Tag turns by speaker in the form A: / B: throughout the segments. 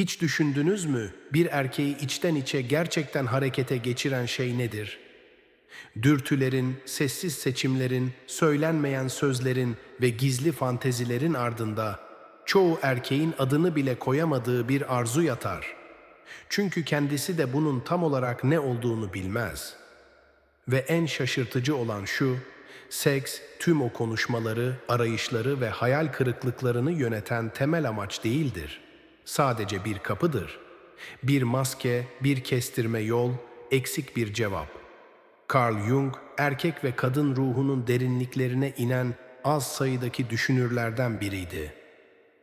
A: Hiç düşündünüz mü bir erkeği içten içe gerçekten harekete geçiren şey nedir? Dürtülerin, sessiz seçimlerin, söylenmeyen sözlerin ve gizli fantezilerin ardında çoğu erkeğin adını bile koyamadığı bir arzu yatar. Çünkü kendisi de bunun tam olarak ne olduğunu bilmez. Ve en şaşırtıcı olan şu, seks tüm o konuşmaları, arayışları ve hayal kırıklıklarını yöneten temel amaç değildir. Sadece bir kapıdır. Bir maske, bir kestirme yol, eksik bir cevap. Carl Jung, erkek ve kadın ruhunun derinliklerine inen az sayıdaki düşünürlerden biriydi.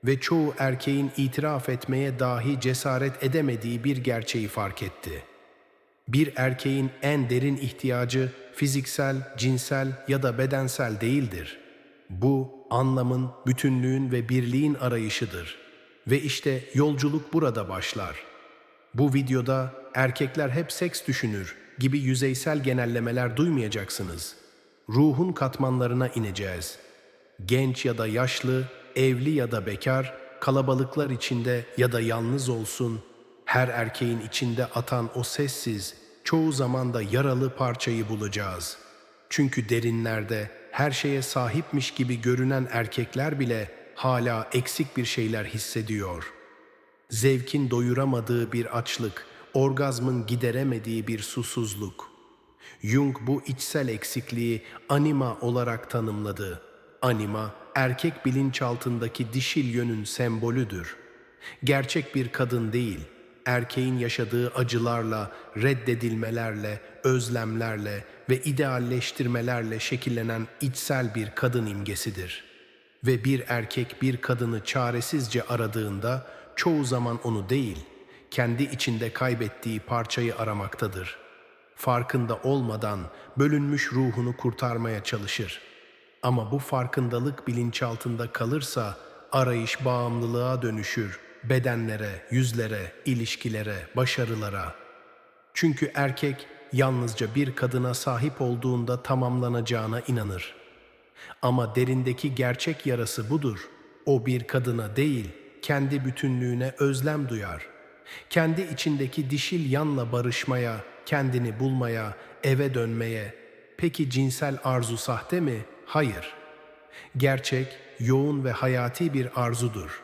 A: Ve çoğu erkeğin itiraf etmeye dahi cesaret edemediği bir gerçeği fark etti. Bir erkeğin en derin ihtiyacı fiziksel, cinsel ya da bedensel değildir. Bu anlamın, bütünlüğün ve birliğin arayışıdır. Ve işte yolculuk burada başlar. Bu videoda erkekler hep seks düşünür gibi yüzeysel genellemeler duymayacaksınız. Ruhun katmanlarına ineceğiz. Genç ya da yaşlı, evli ya da bekar, kalabalıklar içinde ya da yalnız olsun, her erkeğin içinde atan o sessiz, çoğu zaman da yaralı parçayı bulacağız. Çünkü derinlerde her şeye sahipmiş gibi görünen erkekler bile hala eksik bir şeyler hissediyor. Zevkin doyuramadığı bir açlık, orgazmın gideremediği bir susuzluk. Jung bu içsel eksikliği anima olarak tanımladı. Anima, erkek bilinçaltındaki dişil yönün sembolüdür. Gerçek bir kadın değil, erkeğin yaşadığı acılarla, reddedilmelerle, özlemlerle ve idealleştirmelerle şekillenen içsel bir kadın imgesidir. Ve bir erkek bir kadını çaresizce aradığında çoğu zaman onu değil, kendi içinde kaybettiği parçayı aramaktadır. Farkında olmadan bölünmüş ruhunu kurtarmaya çalışır. Ama bu farkındalık bilinçaltında kalırsa arayış bağımlılığa dönüşür, bedenlere, yüzlere, ilişkilere, başarılara. Çünkü erkek yalnızca bir kadına sahip olduğunda tamamlanacağına inanır. Ama derindeki gerçek yarası budur. O bir kadına değil, kendi bütünlüğüne özlem duyar. Kendi içindeki dişil yanla barışmaya, kendini bulmaya, eve dönmeye. Peki cinsel arzu sahte mi? Hayır. Gerçek, yoğun ve hayati bir arzudur.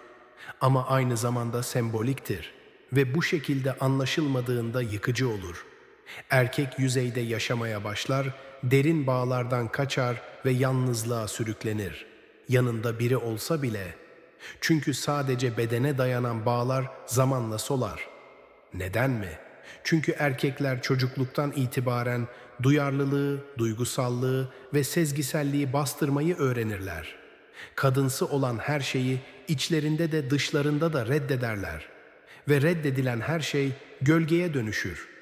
A: Ama aynı zamanda semboliktir ve bu şekilde anlaşılmadığında yıkıcı olur. Erkek yüzeyde yaşamaya başlar, derin bağlardan kaçar ve yalnızlığa sürüklenir. Yanında biri olsa bile. Çünkü sadece bedene dayanan bağlar zamanla solar. Neden mi? Çünkü erkekler çocukluktan itibaren duyarlılığı, duygusallığı ve sezgiselliği bastırmayı öğrenirler. Kadınsı olan her şeyi içlerinde de dışlarında da reddederler. Ve reddedilen her şey gölgeye dönüşür.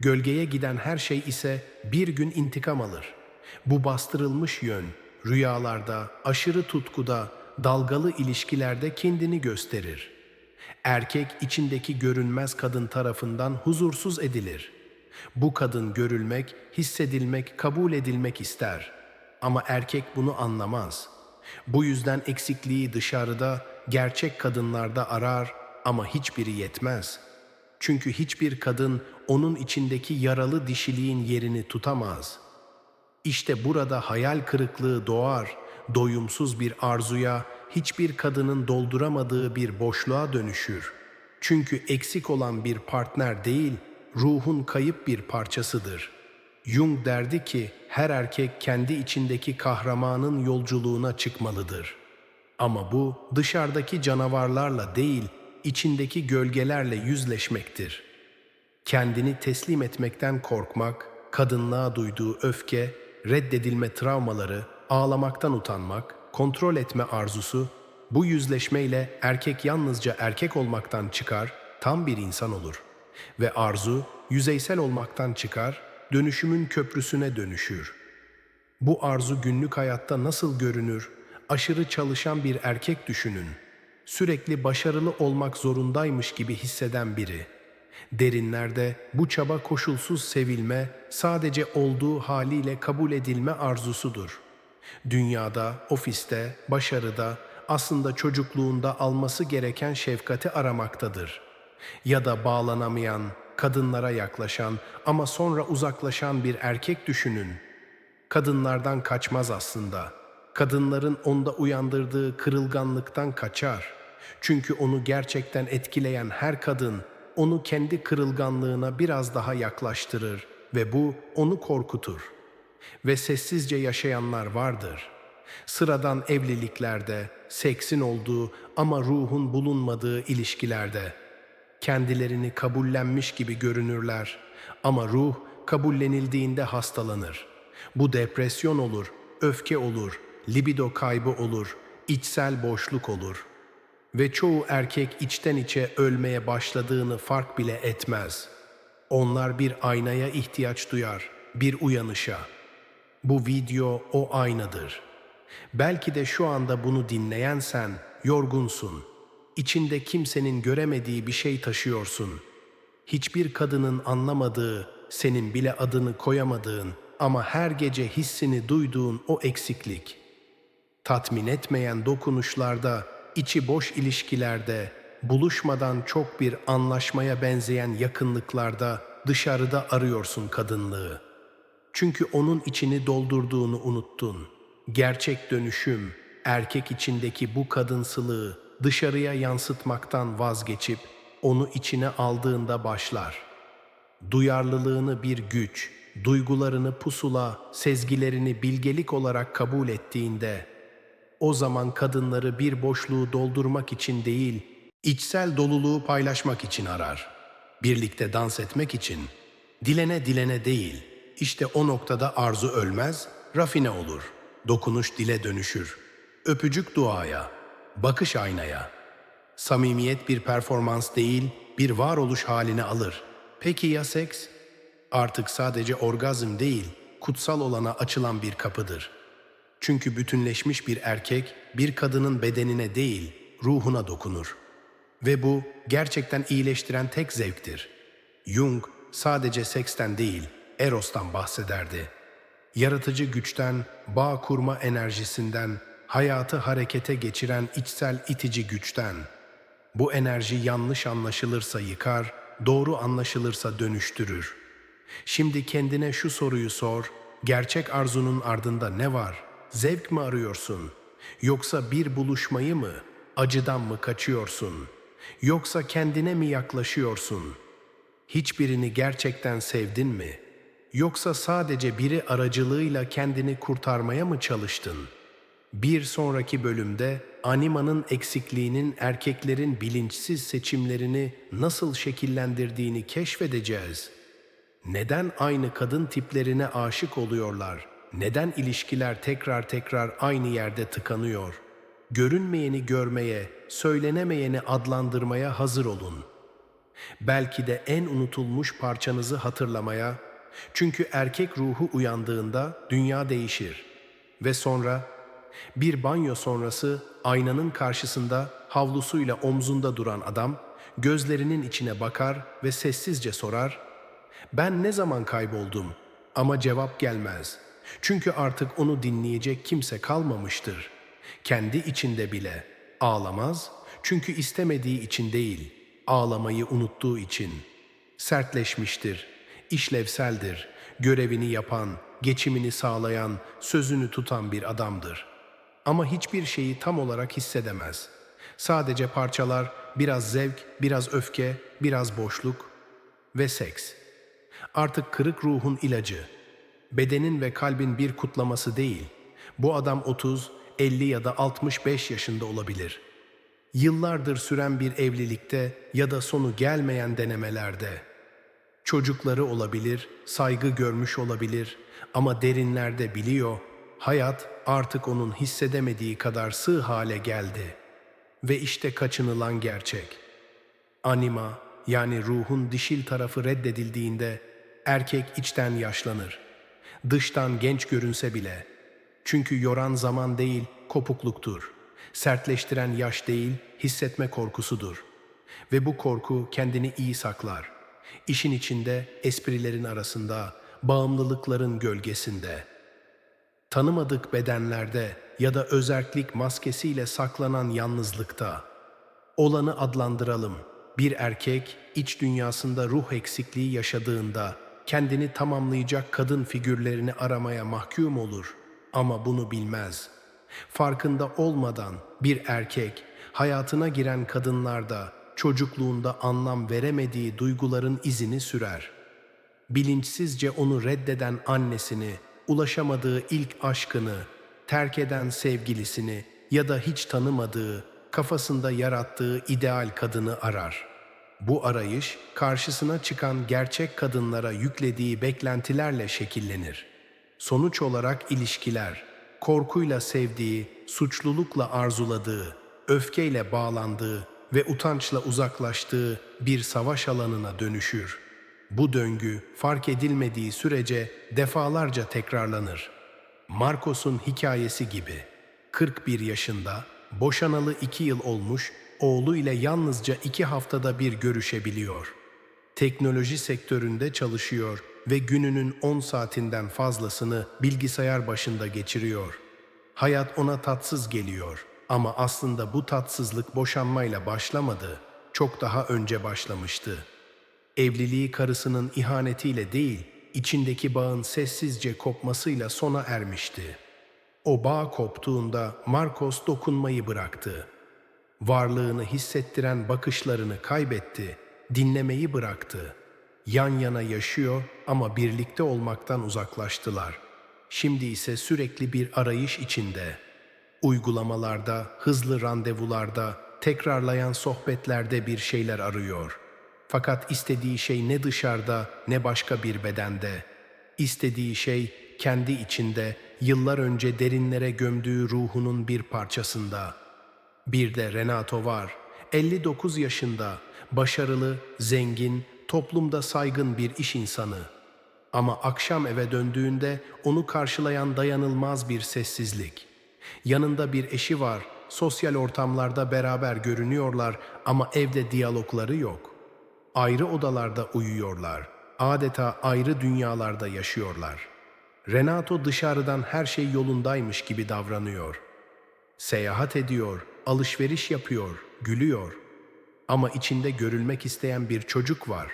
A: Gölgeye giden her şey ise bir gün intikam alır. Bu bastırılmış yön rüyalarda, aşırı tutkuda, dalgalı ilişkilerde kendini gösterir. Erkek içindeki görünmez kadın tarafından huzursuz edilir. Bu kadın görülmek, hissedilmek, kabul edilmek ister. Ama erkek bunu anlamaz. Bu yüzden eksikliği dışarıda, gerçek kadınlarda arar ama hiçbiri yetmez. Çünkü hiçbir kadın onun içindeki yaralı dişiliğin yerini tutamaz. İşte burada hayal kırıklığı doğar, doyumsuz bir arzuya, hiçbir kadının dolduramadığı bir boşluğa dönüşür. Çünkü eksik olan bir partner değil, ruhun kayıp bir parçasıdır. Jung derdi ki her erkek kendi içindeki kahramanın yolculuğuna çıkmalıdır. Ama bu dışarıdaki canavarlarla değil, içindeki gölgelerle yüzleşmektir. Kendini teslim etmekten korkmak, kadınlığa duyduğu öfke, reddedilme travmaları, ağlamaktan utanmak, kontrol etme arzusu, bu yüzleşmeyle erkek yalnızca erkek olmaktan çıkar, tam bir insan olur. Ve arzu, yüzeysel olmaktan çıkar, dönüşümün köprüsüne dönüşür. Bu arzu günlük hayatta nasıl görünür? Aşırı çalışan bir erkek düşünün. Sürekli başarılı olmak zorundaymış gibi hisseden biri. Derinlerde bu çaba koşulsuz sevilme, sadece olduğu haliyle kabul edilme arzusudur. Dünyada, ofiste, başarıda, aslında çocukluğunda alması gereken şefkati aramaktadır. Ya da bağlanamayan, kadınlara yaklaşan ama sonra uzaklaşan bir erkek düşünün. Kadınlardan kaçmaz aslında. Kadınların onda uyandırdığı kırılganlıktan kaçar. Çünkü onu gerçekten etkileyen her kadın onu kendi kırılganlığına biraz daha yaklaştırır ve bu onu korkutur. Ve sessizce yaşayanlar vardır. Sıradan evliliklerde, seksin olduğu ama ruhun bulunmadığı ilişkilerde kendilerini kabullenmiş gibi görünürler ama ruh kabullenildiğinde hastalanır. Bu depresyon olur, öfke olur, libido kaybı olur, içsel boşluk olur. Ve çoğu erkek içten içe ölmeye başladığını fark bile etmez. Onlar bir aynaya ihtiyaç duyar, bir uyanışa. Bu video o aynadır. Belki de şu anda bunu dinleyen sen yorgunsun. İçinde kimsenin göremediği bir şey taşıyorsun. Hiçbir kadının anlamadığı, senin bile adını koyamadığın ama her gece hissini duyduğun o eksiklik. Tatmin etmeyen dokunuşlarda, içi boş ilişkilerde, buluşmadan çok bir anlaşmaya benzeyen yakınlıklarda dışarıda arıyorsun kadınlığı. Çünkü onun içini doldurduğunu unuttun. Gerçek dönüşüm, erkek içindeki bu kadınsılığı dışarıya yansıtmaktan vazgeçip onu içine aldığında başlar. Duyarlılığını bir güç, duygularını pusula, sezgilerini bilgelik olarak kabul ettiğinde, o zaman kadınları bir boşluğu doldurmak için değil, içsel doluluğu paylaşmak için arar. Birlikte dans etmek için, dilene dilene değil, işte o noktada arzu ölmez, rafine olur. Dokunuş dile dönüşür. Öpücük duaya, bakış aynaya. Samimiyet bir performans değil, bir varoluş halini alır. Peki ya seks? Artık sadece orgazm değil, kutsal olana açılan bir kapıdır. Çünkü bütünleşmiş bir erkek bir kadının bedenine değil, ruhuna dokunur. Ve bu gerçekten iyileştiren tek zevktir. Jung sadece seksten değil, Eros'tan bahsederdi. Yaratıcı güçten, bağ kurma enerjisinden, hayatı harekete geçiren içsel itici güçten. Bu enerji yanlış anlaşılırsa yıkar, doğru anlaşılırsa dönüştürür. Şimdi kendine şu soruyu sor, gerçek arzunun ardında ne var? Zevk mi arıyorsun? Yoksa bir buluşmayı mı? Acıdan mı kaçıyorsun? Yoksa kendine mi yaklaşıyorsun? Hiçbirini gerçekten sevdin mi? Yoksa sadece biri aracılığıyla kendini kurtarmaya mı çalıştın? Bir sonraki bölümde animanın eksikliğinin erkeklerin bilinçsiz seçimlerini nasıl şekillendirdiğini keşfedeceğiz. Neden aynı kadın tiplerine aşık oluyorlar? Neden ilişkiler tekrar tekrar aynı yerde tıkanıyor? Görünmeyeni görmeye, söylenemeyeni adlandırmaya hazır olun. Belki de en unutulmuş parçanızı hatırlamaya, çünkü erkek ruhu uyandığında dünya değişir. Ve sonra bir banyo sonrası aynanın karşısında havlusuyla omzunda duran adam gözlerinin içine bakar ve sessizce sorar, ben ne zaman kayboldum? Ama cevap gelmez. Çünkü artık onu dinleyecek kimse kalmamıştır. Kendi içinde bile ağlamaz çünkü istemediği için değil, ağlamayı unuttuğu için. Sertleşmiştir, işlevseldir, görevini yapan, geçimini sağlayan, sözünü tutan bir adamdır. Ama hiçbir şeyi tam olarak hissedemez. Sadece parçalar, biraz zevk, biraz öfke, biraz boşluk ve seks. Artık kırık ruhun ilacı. Bedenin ve kalbin bir kutlaması değil. Bu adam 30, 50 ya da 65 yaşında olabilir. Yıllardır süren bir evlilikte ya da sonu gelmeyen denemelerde. Çocukları olabilir, saygı görmüş olabilir ama derinlerde biliyor, hayat artık onun hissedemediği kadar sığ hale geldi. Ve işte kaçınılan gerçek. Anima yani ruhun dişil tarafı reddedildiğinde erkek içten yaşlanır. Dıştan genç görünse bile. Çünkü yoran zaman değil, kopukluktur. Sertleştiren yaş değil, hissetme korkusudur. Ve bu korku kendini iyi saklar. İşin içinde, esprilerin arasında, bağımlılıkların gölgesinde. Tanımadık bedenlerde ya da özerklik maskesiyle saklanan yalnızlıkta. Olanı adlandıralım. Bir erkek iç dünyasında ruh eksikliği yaşadığında kendini tamamlayacak kadın figürlerini aramaya mahkum olur ama bunu bilmez. Farkında olmadan bir erkek hayatına giren kadınlarda çocukluğunda anlam veremediği duyguların izini sürer. Bilinçsizce onu reddeden annesini, ulaşamadığı ilk aşkını, terk eden sevgilisini ya da hiç tanımadığı, kafasında yarattığı ideal kadını arar. Bu arayış karşısına çıkan gerçek kadınlara yüklediği beklentilerle şekillenir. Sonuç olarak ilişkiler, korkuyla sevdiği, suçlulukla arzuladığı, öfkeyle bağlandığı ve utançla uzaklaştığı bir savaş alanına dönüşür. Bu döngü fark edilmediği sürece defalarca tekrarlanır. Marcos'un hikayesi gibi 41 yaşında, boşanalı 2 yıl olmuş, oğlu ile yalnızca 2 haftada bir görüşebiliyor. Teknoloji sektöründe çalışıyor ve gününün 10 saatinden fazlasını bilgisayar başında geçiriyor. Hayat ona tatsız geliyor ama aslında bu tatsızlık boşanmayla başlamadı, çok daha önce başlamıştı. Evliliği karısının ihanetiyle değil, içindeki bağın sessizce kopmasıyla sona ermişti. O bağ koptuğunda Marcos dokunmayı bıraktı. Varlığını hissettiren bakışlarını kaybetti, dinlemeyi bıraktı. Yan yana yaşıyor ama birlikte olmaktan uzaklaştılar. Şimdi ise sürekli bir arayış içinde. Uygulamalarda, hızlı randevularda, tekrarlayan sohbetlerde bir şeyler arıyor. Fakat istediği şey ne dışarıda ne başka bir bedende. İstediği şey kendi içinde, yıllar önce derinlere gömdüğü ruhunun bir parçasında. Bir de Renato var. 59 yaşında, başarılı, zengin, toplumda saygın bir iş insanı. Ama akşam eve döndüğünde onu karşılayan dayanılmaz bir sessizlik. Yanında bir eşi var, sosyal ortamlarda beraber görünüyorlar ama evde diyalogları yok. Ayrı odalarda uyuyorlar, adeta ayrı dünyalarda yaşıyorlar. Renato dışarıdan her şey yolundaymış gibi davranıyor. Seyahat ediyor, alışveriş yapıyor, gülüyor. Ama içinde görülmek isteyen bir çocuk var.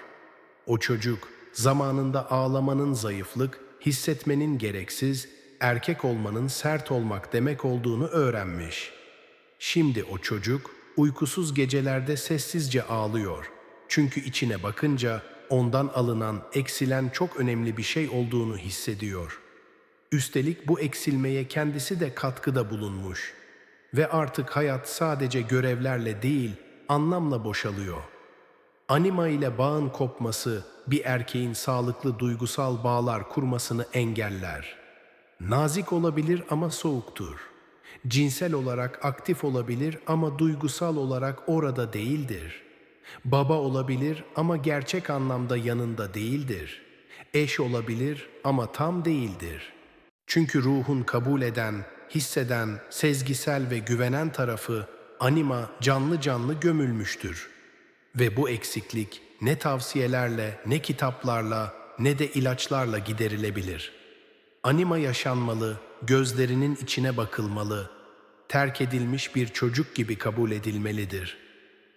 A: O çocuk zamanında ağlamanın zayıflık, hissetmenin gereksiz, erkek olmanın sert olmak demek olduğunu öğrenmiş. Şimdi o çocuk uykusuz gecelerde sessizce ağlıyor. Çünkü içine bakınca ondan alınan, eksilen çok önemli bir şey olduğunu hissediyor. Üstelik bu eksilmeye kendisi de katkıda bulunmuş. Ve artık hayat sadece görevlerle değil, anlamla boşalıyor. Anima ile bağın kopması bir erkeğin sağlıklı duygusal bağlar kurmasını engeller. Nazik olabilir ama soğuktur. Cinsel olarak aktif olabilir ama duygusal olarak orada değildir. Baba olabilir ama gerçek anlamda yanında değildir. Eş olabilir ama tam değildir. Çünkü ruhun kabul eden, hisseden, sezgisel ve güvenen tarafı anima canlı canlı gömülmüştür. Ve bu eksiklik ne tavsiyelerle, ne kitaplarla, ne de ilaçlarla giderilebilir. Anima yaşanmalı, gözlerinin içine bakılmalı, terk edilmiş bir çocuk gibi kabul edilmelidir.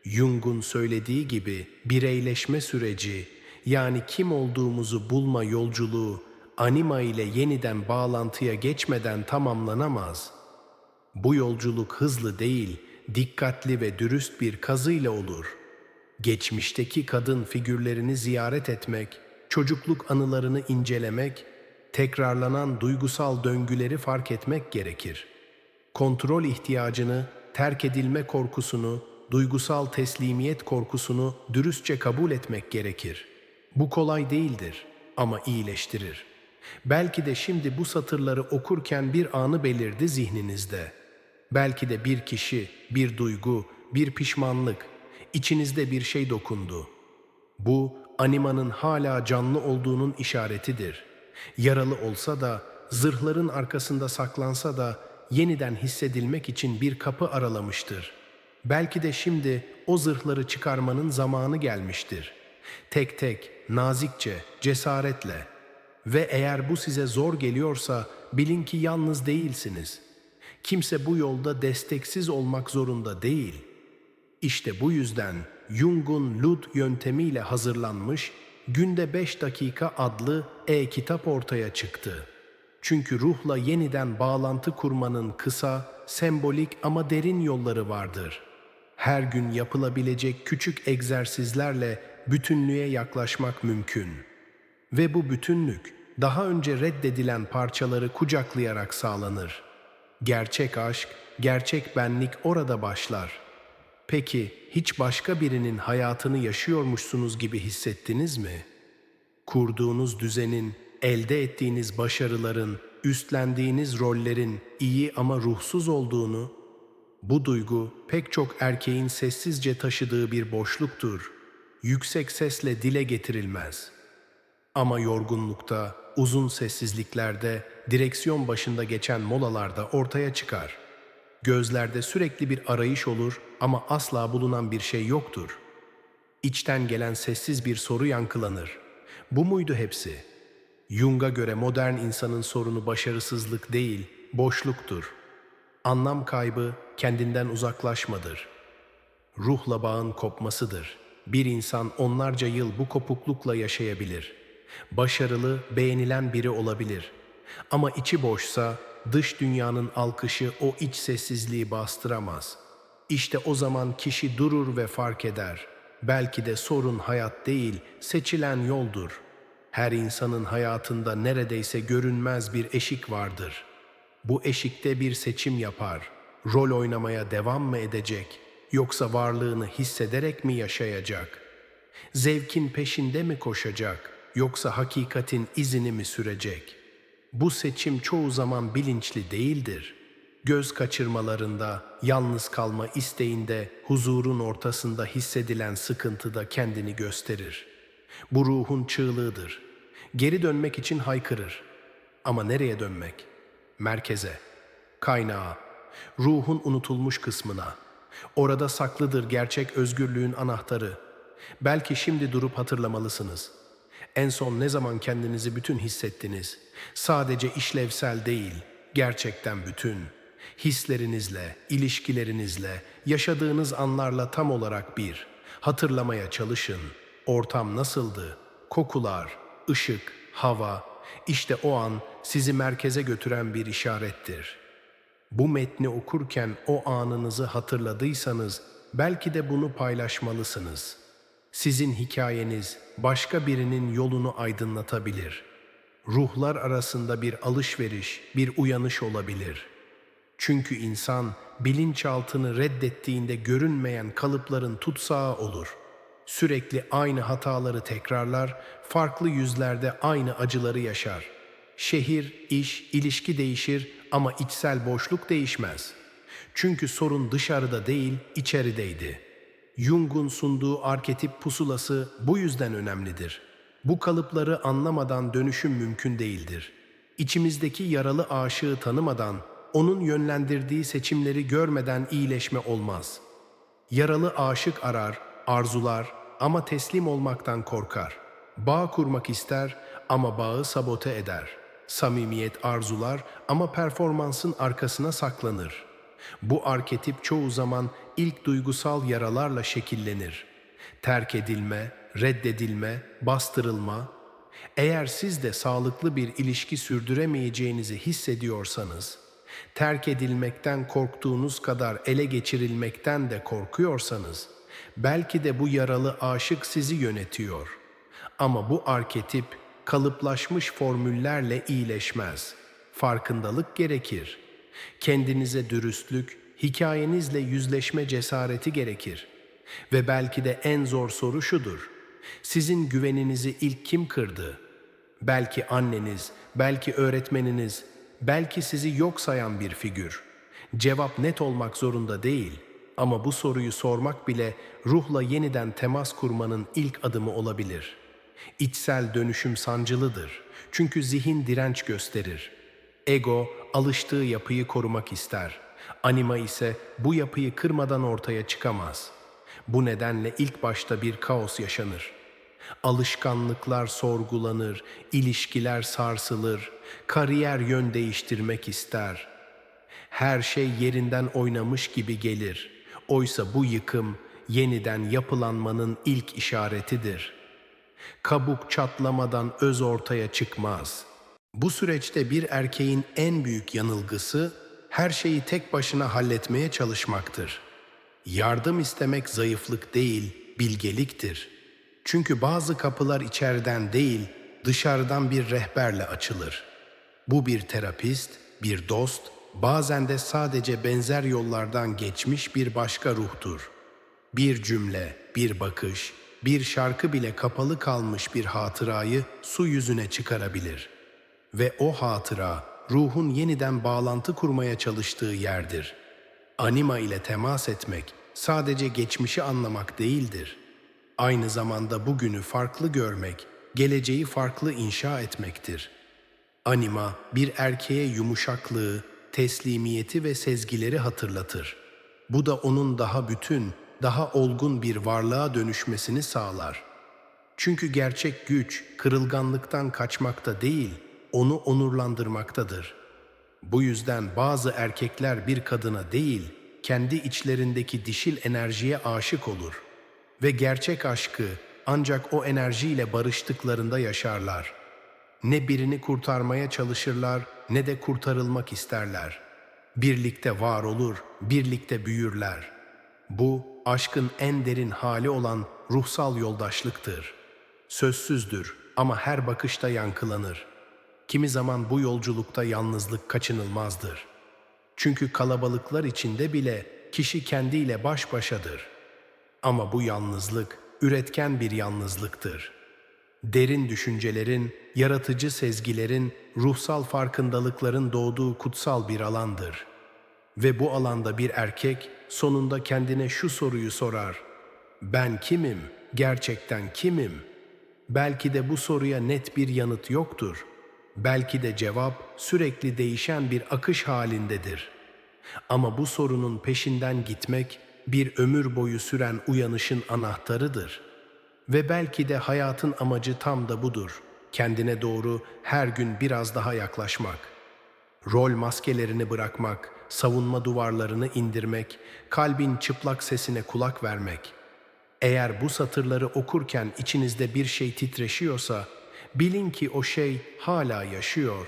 A: Jung'un söylediği gibi bireyleşme süreci, yani kim olduğumuzu bulma yolculuğu, anima ile yeniden bağlantıya geçmeden tamamlanamaz. Bu yolculuk hızlı değil, dikkatli ve dürüst bir kazıyla olur.'' geçmişteki kadın figürlerini ziyaret etmek, çocukluk anılarını incelemek, tekrarlanan duygusal döngüleri fark etmek gerekir. Kontrol ihtiyacını, terk edilme korkusunu, duygusal teslimiyet korkusunu dürüstçe kabul etmek gerekir. Bu kolay değildir ama iyileştirir. Belki de şimdi bu satırları okurken bir anı belirdi zihninizde. Belki de bir kişi, bir duygu, bir pişmanlık, içinizde bir şey dokundu. Bu animanın hala canlı olduğunun işaretidir. Yaralı olsa da, zırhların arkasında saklansa da yeniden hissedilmek için bir kapı aralamıştır. Belki de şimdi o zırhları çıkarmanın zamanı gelmiştir. Tek tek, nazikçe, cesaretle ve eğer bu size zor geliyorsa bilin ki yalnız değilsiniz. Kimse bu yolda desteksiz olmak zorunda değil.'' İşte bu yüzden Jung'un Lud yöntemiyle hazırlanmış Günde 5 dakika adlı e-kitap ortaya çıktı. Çünkü ruhla yeniden bağlantı kurmanın kısa, sembolik ama derin yolları vardır. Her gün yapılabilecek küçük egzersizlerle bütünlüğe yaklaşmak mümkün. Ve bu bütünlük daha önce reddedilen parçaları kucaklayarak sağlanır. Gerçek aşk, gerçek benlik orada başlar. Peki hiç başka birinin hayatını yaşıyormuşsunuz gibi hissettiniz mi? Kurduğunuz düzenin, elde ettiğiniz başarıların, üstlendiğiniz rollerin iyi ama ruhsuz olduğunu, bu duygu pek çok erkeğin sessizce taşıdığı bir boşluktur. Yüksek sesle dile getirilmez.'' Ama yorgunlukta, uzun sessizliklerde, direksiyon başında geçen molalarda ortaya çıkar. Gözlerde sürekli bir arayış olur ama asla bulunan bir şey yoktur. İçten gelen sessiz bir soru yankılanır. Bu muydu hepsi? Jung'a göre modern insanın sorunu başarısızlık değil, boşluktur. Anlam kaybı kendinden uzaklaşmadır. Ruhla bağın kopmasıdır. Bir insan onlarca yıl bu kopuklukla yaşayabilir.'' Başarılı, beğenilen biri olabilir. Ama içi boşsa dış dünyanın alkışı o iç sessizliği bastıramaz. İşte o zaman kişi durur ve fark eder. Belki de sorun hayat değil, seçilen yoldur. Her insanın hayatında neredeyse görünmez bir eşik vardır. Bu eşikte bir seçim yapar. Rol oynamaya devam mı edecek yoksa varlığını hissederek mi yaşayacak? Zevkin peşinde mi koşacak?'' Yoksa hakikatin izini mi sürecek? Bu seçim çoğu zaman bilinçli değildir. Göz kaçırmalarında, yalnız kalma isteğinde, huzurun ortasında hissedilen sıkıntıda kendini gösterir. Bu ruhun çığlığıdır. Geri dönmek için haykırır. Ama nereye dönmek? Merkeze, kaynağa, ruhun unutulmuş kısmına. Orada saklıdır gerçek özgürlüğün anahtarı. Belki şimdi durup hatırlamalısınız.'' En son ne zaman kendinizi bütün hissettiniz? Sadece işlevsel değil, gerçekten bütün. Hislerinizle, ilişkilerinizle, yaşadığınız anlarla tam olarak bir. Hatırlamaya çalışın. Ortam nasıldı? Kokular, ışık, hava. İşte o an sizi merkeze götüren bir işarettir. Bu metni okurken o anınızı hatırladıysanız belki de bunu paylaşmalısınız.'' Sizin hikayeniz başka birinin yolunu aydınlatabilir. Ruhlar arasında bir alışveriş, bir uyanış olabilir. Çünkü insan bilinçaltını reddettiğinde görünmeyen kalıpların tutsağı olur. Sürekli aynı hataları tekrarlar, farklı yüzlerde aynı acıları yaşar. Şehir, iş, ilişki değişir ama içsel boşluk değişmez. Çünkü sorun dışarıda değil, içerideydi.'' Jung'un sunduğu arketip pusulası bu yüzden önemlidir. Bu kalıpları anlamadan dönüşüm mümkün değildir. İçimizdeki yaralı aşığı tanımadan, onun yönlendirdiği seçimleri görmeden iyileşme olmaz. Yaralı aşık arar, arzular ama teslim olmaktan korkar. Bağ kurmak ister ama bağı sabote eder. Samimiyet arzular ama performansın arkasına saklanır.'' Bu arketip çoğu zaman ilk duygusal yaralarla şekillenir. Terk edilme, reddedilme, bastırılma. Eğer siz de sağlıklı bir ilişki sürdüremeyeceğinizi hissediyorsanız, terk edilmekten korktuğunuz kadar ele geçirilmekten de korkuyorsanız, belki de bu yaralı aşık sizi yönetiyor. Ama bu arketip kalıplaşmış formüllerle iyileşmez. Farkındalık gerekir.'' Kendinize dürüstlük, hikayenizle yüzleşme cesareti gerekir. Ve belki de en zor soru şudur. Sizin güveninizi ilk kim kırdı? Belki anneniz, belki öğretmeniniz, belki sizi yok sayan bir figür. Cevap net olmak zorunda değil ama bu soruyu sormak bile ruhla yeniden temas kurmanın ilk adımı olabilir. İçsel dönüşüm sancılıdır. Çünkü zihin direnç gösterir. Ego alıştığı yapıyı korumak ister. Anima ise bu yapıyı kırmadan ortaya çıkamaz. Bu nedenle ilk başta bir kaos yaşanır. Alışkanlıklar sorgulanır, ilişkiler sarsılır, kariyer yön değiştirmek ister. Her şey yerinden oynamış gibi gelir. Oysa bu yıkım yeniden yapılanmanın ilk işaretidir. Kabuk çatlamadan öz ortaya çıkmaz. Bu süreçte bir erkeğin en büyük yanılgısı her şeyi tek başına halletmeye çalışmaktır. Yardım istemek zayıflık değil, bilgeliktir. Çünkü bazı kapılar içeriden değil, dışarıdan bir rehberle açılır. Bu bir terapist, bir dost, bazen de sadece benzer yollardan geçmiş bir başka ruhtur. Bir cümle, bir bakış, bir şarkı bile kapalı kalmış bir hatırayı su yüzüne çıkarabilir. Ve o hatıra, ruhun yeniden bağlantı kurmaya çalıştığı yerdir. Anima ile temas etmek, sadece geçmişi anlamak değildir. Aynı zamanda bugünü farklı görmek, geleceği farklı inşa etmektir. Anima, bir erkeğe yumuşaklığı, teslimiyeti ve sezgileri hatırlatır. Bu da onun daha bütün, daha olgun bir varlığa dönüşmesini sağlar. Çünkü gerçek güç, kırılganlıktan kaçmakta değil, onu onurlandırmaktadır. Bu yüzden bazı erkekler bir kadına değil, kendi içlerindeki dişil enerjiye aşık olur ve gerçek aşkı ancak o enerjiyle barıştıklarında yaşarlar. Ne birini kurtarmaya çalışırlar ne de kurtarılmak isterler. Birlikte var olur, birlikte büyürler. Bu aşkın en derin hali olan ruhsal yoldaşlıktır. Sözsüzdür ama her bakışta yankılanır. Kimi zaman bu yolculukta yalnızlık kaçınılmazdır.'' Çünkü kalabalıklar içinde bile kişi kendiyle baş başadır. Ama bu yalnızlık üretken bir yalnızlıktır. Derin düşüncelerin, yaratıcı sezgilerin, ruhsal farkındalıkların doğduğu kutsal bir alandır. Ve bu alanda bir erkek sonunda kendine şu soruyu sorar. Ben kimim? Gerçekten kimim? Belki de bu soruya net bir yanıt yoktur.'' Belki de cevap sürekli değişen bir akış halindedir. Ama bu sorunun peşinden gitmek bir ömür boyu süren uyanışın anahtarıdır. Ve belki de hayatın amacı tam da budur. Kendine doğru her gün biraz daha yaklaşmak. Rol maskelerini bırakmak, savunma duvarlarını indirmek, kalbin çıplak sesine kulak vermek. Eğer bu satırları okurken içinizde bir şey titreşiyorsa, Bilin ki o şey hala yaşıyor.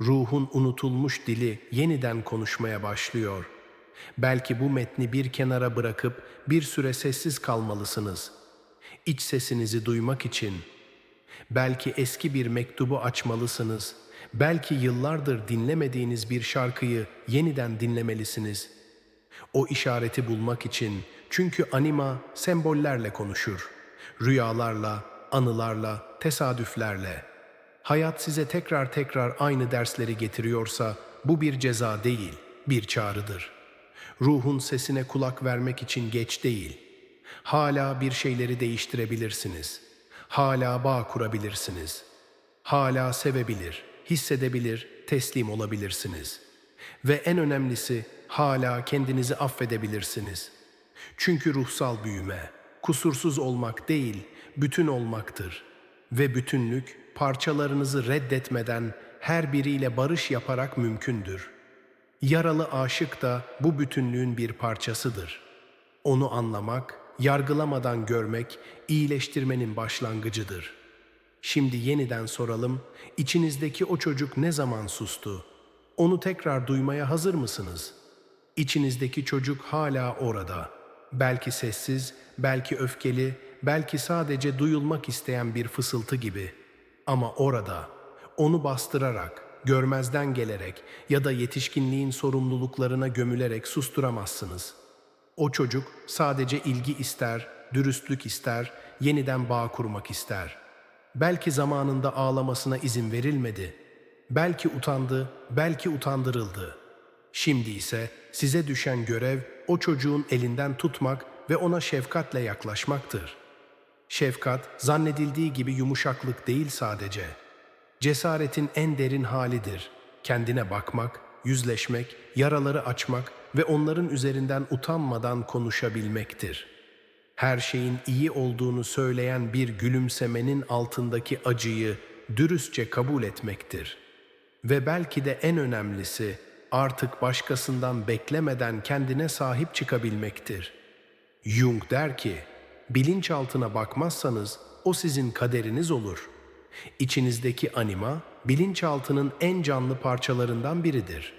A: Ruhun unutulmuş dili yeniden konuşmaya başlıyor. Belki bu metni bir kenara bırakıp bir süre sessiz kalmalısınız. İç sesinizi duymak için. Belki eski bir mektubu açmalısınız. Belki yıllardır dinlemediğiniz bir şarkıyı yeniden dinlemelisiniz. O işareti bulmak için çünkü anima sembollerle konuşur. Rüyalarla, anılarla, tesadüflerle. Hayat size tekrar tekrar aynı dersleri getiriyorsa bu bir ceza değil, bir çağrıdır. Ruhun sesine kulak vermek için geç değil. Hala bir şeyleri değiştirebilirsiniz. Hala bağ kurabilirsiniz. Hala sevebilir, hissedebilir, teslim olabilirsiniz. Ve en önemlisi hala kendinizi affedebilirsiniz. Çünkü ruhsal büyüme, kusursuz olmak değil, bütün olmaktır. Ve bütünlük parçalarınızı reddetmeden her biriyle barış yaparak mümkündür. Yaralı aşık da bu bütünlüğün bir parçasıdır. Onu anlamak, yargılamadan görmek iyileştirmenin başlangıcıdır. Şimdi yeniden soralım, içinizdeki o çocuk ne zaman sustu? Onu tekrar duymaya hazır mısınız? İçinizdeki çocuk hala orada. Belki sessiz, belki öfkeli, belki sadece duyulmak isteyen bir fısıltı gibi. Ama orada, onu bastırarak, görmezden gelerek ya da yetişkinliğin sorumluluklarına gömülerek susturamazsınız. O çocuk sadece ilgi ister, dürüstlük ister, yeniden bağ kurmak ister. Belki zamanında ağlamasına izin verilmedi. Belki utandı, belki utandırıldı. Şimdi ise size düşen görev o çocuğun elinden tutmak ve ona şefkatle yaklaşmaktır. Şefkat, zannedildiği gibi yumuşaklık değil sadece. Cesaretin en derin halidir. Kendine bakmak, yüzleşmek, yaraları açmak ve onların üzerinden utanmadan konuşabilmektir. Her şeyin iyi olduğunu söyleyen bir gülümsemenin altındaki acıyı dürüstçe kabul etmektir. Ve belki de en önemlisi artık başkasından beklemeden kendine sahip çıkabilmektir.'' Jung der ki, bilinçaltına bakmazsanız o sizin kaderiniz olur. İçinizdeki anima, bilinçaltının en canlı parçalarından biridir.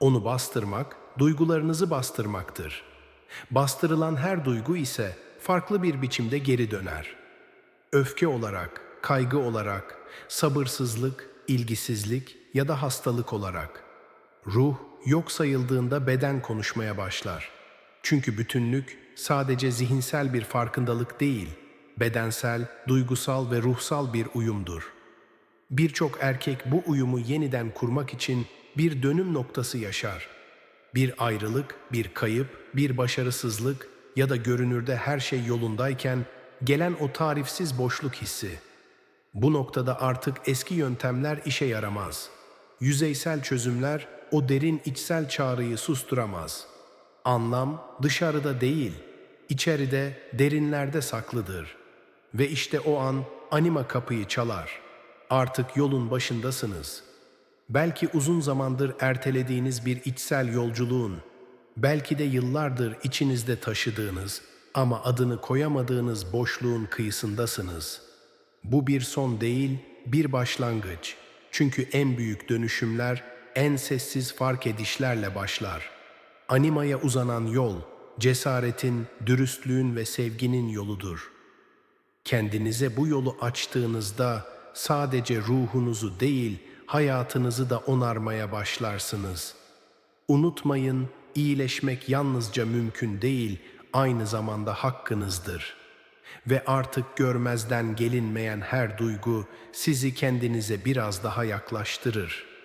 A: Onu bastırmak, duygularınızı bastırmaktır. Bastırılan her duygu ise farklı bir biçimde geri döner. Öfke olarak, kaygı olarak, sabırsızlık, ilgisizlik ya da hastalık olarak. Ruh yok sayıldığında beden konuşmaya başlar. Çünkü bütünlük sadece zihinsel bir farkındalık değil, bedensel, duygusal ve ruhsal bir uyumdur. Birçok erkek bu uyumu yeniden kurmak için bir dönüm noktası yaşar. Bir ayrılık, bir kayıp, bir başarısızlık ya da görünürde her şey yolundayken gelen o tarifsiz boşluk hissi. Bu noktada artık eski yöntemler işe yaramaz. Yüzeysel çözümler o derin içsel çağrıyı susturamaz. Anlam dışarıda değil, içeride, derinlerde saklıdır. Ve işte o an anima kapıyı çalar. Artık yolun başındasınız. Belki uzun zamandır ertelediğiniz bir içsel yolculuğun, belki de yıllardır içinizde taşıdığınız ama adını koyamadığınız boşluğun kıyısındasınız. Bu bir son değil, bir başlangıç. Çünkü en büyük dönüşümler en sessiz fark edişlerle başlar. Animaya uzanan yol, cesaretin, dürüstlüğün ve sevginin yoludur. Kendinize bu yolu açtığınızda sadece ruhunuzu değil, hayatınızı da onarmaya başlarsınız. Unutmayın, iyileşmek yalnızca mümkün değil, aynı zamanda hakkınızdır. Ve artık görmezden gelinmeyen her duygu sizi kendinize biraz daha yaklaştırır.